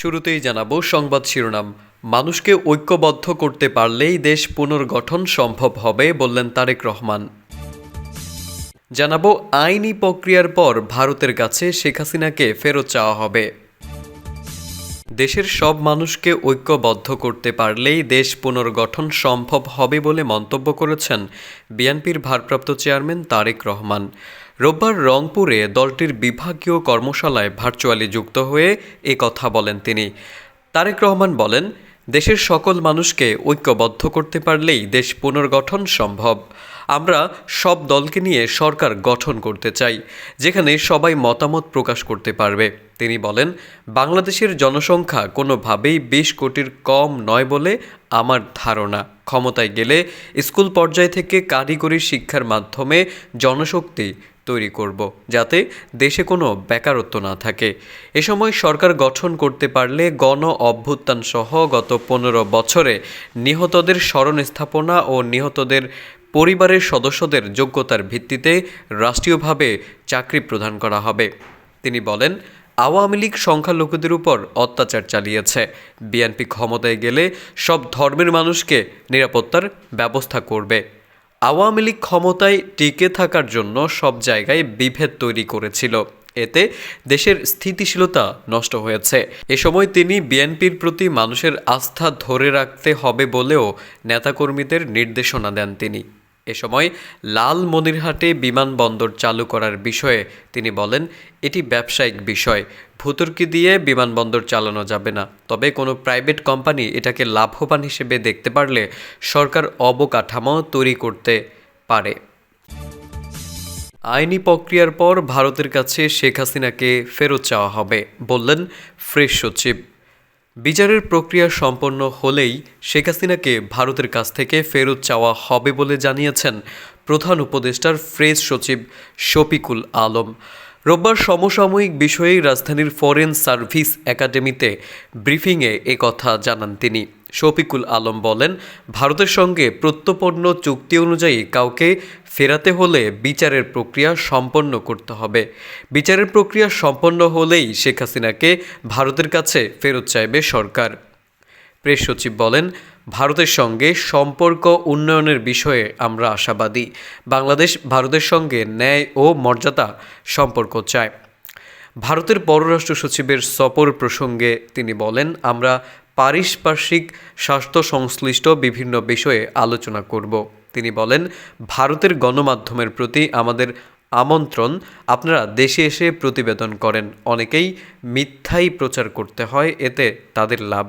শুরুতেই জানাব সংবাদ শিরোনাম। মানুষকে ঐক্যবদ্ধ করতে পারলেই দেশ পুনর্গঠন সম্ভব হবে বললেন তারেক রহমান। জানাব আইনি প্রক্রিয়ার পর ভারতের কাছে শেখ হাসিনাকে ফেরত চাওয়া হবে। দেশের সব মানুষকে ঐক্যবদ্ধ করতে পারলেই দেশ পুনর্গঠন সম্ভব হবে বলে মন্তব্য করেছেন বিএনপির ভারপ্রাপ্ত চেয়ারম্যান তারেক রহমান। রোববার রংপুরে দলটির বিভাগীয় কর্মশালায় ভার্চুয়ালি যুক্ত হয়ে এ কথা বলেন তিনি। তারেক রহমান বলেন, দেশের সকল মানুষকে ঐক্যবদ্ধ করতে পারলেই দেশ পুনর্গঠন সম্ভব। আমরা সব দলকে নিয়ে সরকার গঠন করতে চাই, যেখানে সবাই মতামত প্রকাশ করতে পারবে। তিনি বলেন, বাংলাদেশের জনসংখ্যা কোনোভাবেই বিশ কোটির কম নয় বলে আমার ধারণা। ক্ষমতায় গেলে স্কুল পর্যায় থেকে কারিগরি শিক্ষার মাধ্যমে জনশক্তি তৈরি করব, যাতে দেশে কোনো বেকারত্ব না থাকে। এ সময় সরকার গঠন করতে পারলে গণ অভ্যুত্থান সহ গত পনেরো বছরে নিহতদের স্মরণ স্থাপনা ও নিহতদের পরিবারের সদস্যদের যোগ্যতার ভিত্তিতে রাষ্ট্রীয়ভাবে চাকরি প্রদান করা হবে। তিনি বলেন, আওয়ামী লীগ সংখ্যালঘুদের উপর অত্যাচার চালিয়েছে। বিএনপি ক্ষমতায় গেলে সব ধর্মের মানুষকে নিরাপত্তার ব্যবস্থা করবে। আওয়ামী লীগ ক্ষমতায় টিকে থাকার জন্য সব জায়গায় বিভেদ তৈরি করেছিল। এতে দেশের স্থিতিশীলতা নষ্ট হয়েছে। এ সময় তিনি বিএনপির প্রতি মানুষের আস্থা ধরে রাখতে হবে বলেও নেতাকর্মীদের নির্দেশনা দেন তিনি। এ সময় লালমনিরহাটে বিমানবন্দর চালু করার বিষয়ে তিনি বলেন, এটি ব্যবসায়িক বিষয়। ভুতুর্কি দিয়ে বিমানবন্দর চালানো যাবে না। তবে কোনো প্রাইভেট কোম্পানি এটাকে লাভবান হিসেবে দেখতে পারলে সরকার অবকাঠামো তৈরি করতে পারে। আইনি প্রক্রিয়ার পর ভারতের কাছে শেখ হাসিনাকে ফেরত চাওয়া হবে, বললেন ফ্রেশ সচিব। বিচারের প্রক্রিয়া সম্পন্ন হলেই শেখ হাসিনাকে ভারতের কাছ থেকে ফেরত চাওয়া হবে বলে জানিয়েছেন প্রধান উপদেষ্টার ফ্রেশ সচিব শফিকুল আলম। রোববার সমসাময়িক বিষয়ে রাজধানীর ফরেন সার্ভিস একাডেমিতে ব্রিফিংয়ে কথা জানান তিনি। শফিকুল আলম বলেন, ভারতের সঙ্গে প্রত্যপন্ন চুক্তি অনুযায়ী কাউকে ফেরাতে হলে বিচারের প্রক্রিয়া সম্পন্ন করতে হবে। বিচারের প্রক্রিয়া সম্পন্ন হলেই শেখ হাসিনাকে ভারতের কাছে ফেরত চাইবে সরকার। প্রেস সচিব বলেন, ভারতের সঙ্গে সম্পর্ক উন্নয়নের বিষয়ে আমরা আশাবাদী। বাংলাদেশ ভারতের সঙ্গে ন্যায় ও মর্যাদা সম্পর্ক চায়। ভারতের পররাষ্ট্র সচিবের সফর প্রসঙ্গে তিনি বলেন, আমরা পারিপার্শ্বিক স্বাস্থ্য সংশ্লিষ্ট বিভিন্ন বিষয়ে আলোচনা করব। তিনি বলেন, ভারতের গণমাধ্যমের প্রতি আমাদের আমন্ত্রণ, আপনারা দেশে এসে প্রতিবেদন করেন, অনেকেই মিথ্যাই প্রচার করতে হয়, এতে তাদের লাভ।